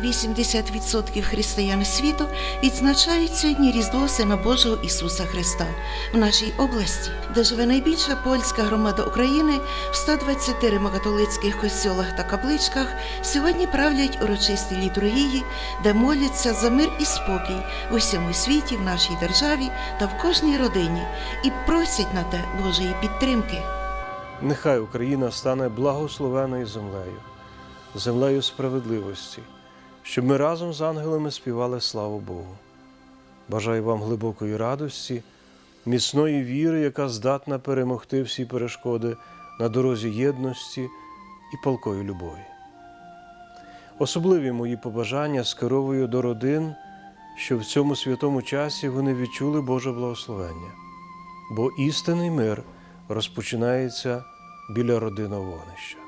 80% християн світу відзначають сьогодні Різдво Сина Божого Ісуса Христа в нашій області, де живе найбільша польська громада України в 120 римокатолицьких костьолах та капличках. Сьогодні правлять урочисті літургії, де моляться за мир і спокій в усьому світі, в нашій державі та в кожній родині, і просять на те Божої підтримки. Нехай Україна стане благословеною землею, землею справедливості, щоб ми разом з ангелами співали славу Богу. Бажаю вам глибокої радості, міцної віри, яка здатна перемогти всі перешкоди на дорозі єдності і палкої любові. Особливі мої побажання скеровую до родин, щоб в цьому святому часі вони відчули Боже благословення, бо істинний мир розпочинається біля родинного вогнища.